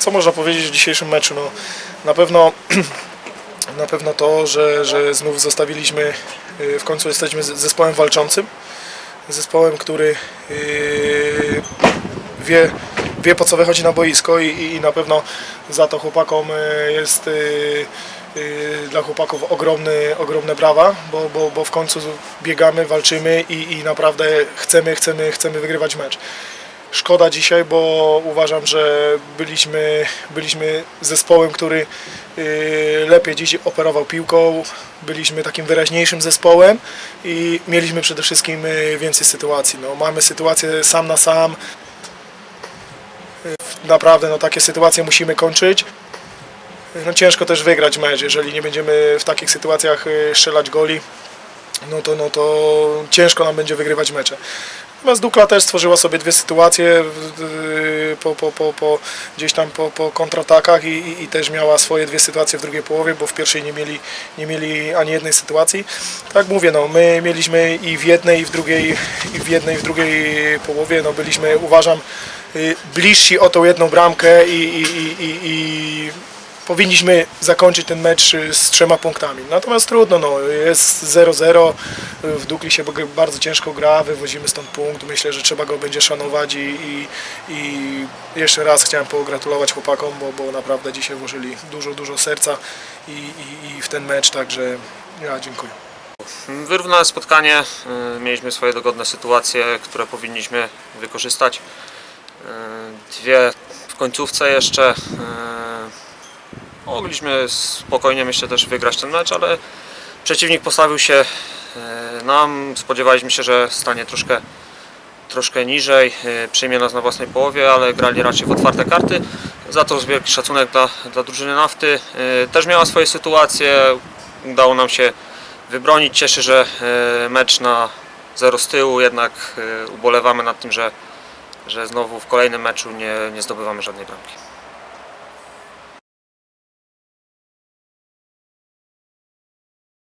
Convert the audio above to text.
co można powiedzieć w dzisiejszym meczu? No, na pewno na pewno to, że, że znów zostawiliśmy, y, w końcu jesteśmy zespołem walczącym, zespołem, który y, wie, wie po co wychodzi na boisko i, i- na pewno za to chłopakom y, jest dla chłopaków ogromny, ogromne brawa, bo, bo, bo w końcu biegamy, walczymy i, i naprawdę chcemy, chcemy, chcemy wygrywać mecz. Szkoda dzisiaj, bo uważam, że byliśmy, byliśmy zespołem, który y, lepiej dziś operował piłką, byliśmy takim wyraźniejszym zespołem i mieliśmy przede wszystkim y, więcej sytuacji. No, mamy sytuację sam na sam. Y, Naprawdę no, takie sytuacje musimy kończyć. No, ciężko też wygrać mecz, jeżeli nie będziemy w takich sytuacjach strzelać goli no to, no to ciężko nam będzie wygrywać mecze. Natomiast Dukla też stworzyła sobie dwie sytuacje po, po, po, po, gdzieś tam po, po kontratakach i, i, i też miała swoje dwie sytuacje w drugiej połowie, bo w pierwszej nie mieli, nie mieli ani jednej sytuacji. Tak mówię, no, my mieliśmy i w jednej, i w drugiej, i w jednej, i w drugiej połowie, no, byliśmy uważam y, bliżsi o tą jedną bramkę i, i, i, i, i powinniśmy zakończyć ten mecz y, z trzema punktami. Natomiast trudno, no, jest 0-0, w Dukli się bardzo ciężko gra, wywozimy stąd punkt, myślę, że trzeba go będzie szanować i, i, i jeszcze raz chciałem pogratulować chłopakom, bo, bo naprawdę dzisiaj włożyli dużo, dużo serca i, i, i w ten mecz, także ja dziękuję. Wyrównane spotkanie, y, mieliśmy swoje dogodne sytuacje, które powinniśmy wykorzystać. Y, Dwie w końcówce jeszcze. Mogliśmy spokojnie myślę też wygrać ten mecz, ale przeciwnik postawił się y, nam. Spodziewaliśmy się, że stanie troszkę, troszkę niżej, y, przyjmie nas na własnej połowie, ale grali raczej w otwarte karty. Za to wielki szacunek dla, dla drużyny nafty. Y, Też miała swoje sytuacje, udało nam się wybronić. Cieszy, że e, mecz na 0 z tyłu, jednak e, ubolewamy nad tym, że, że znowu w kolejnym meczu nie, nie zdobywamy żadnej bramki.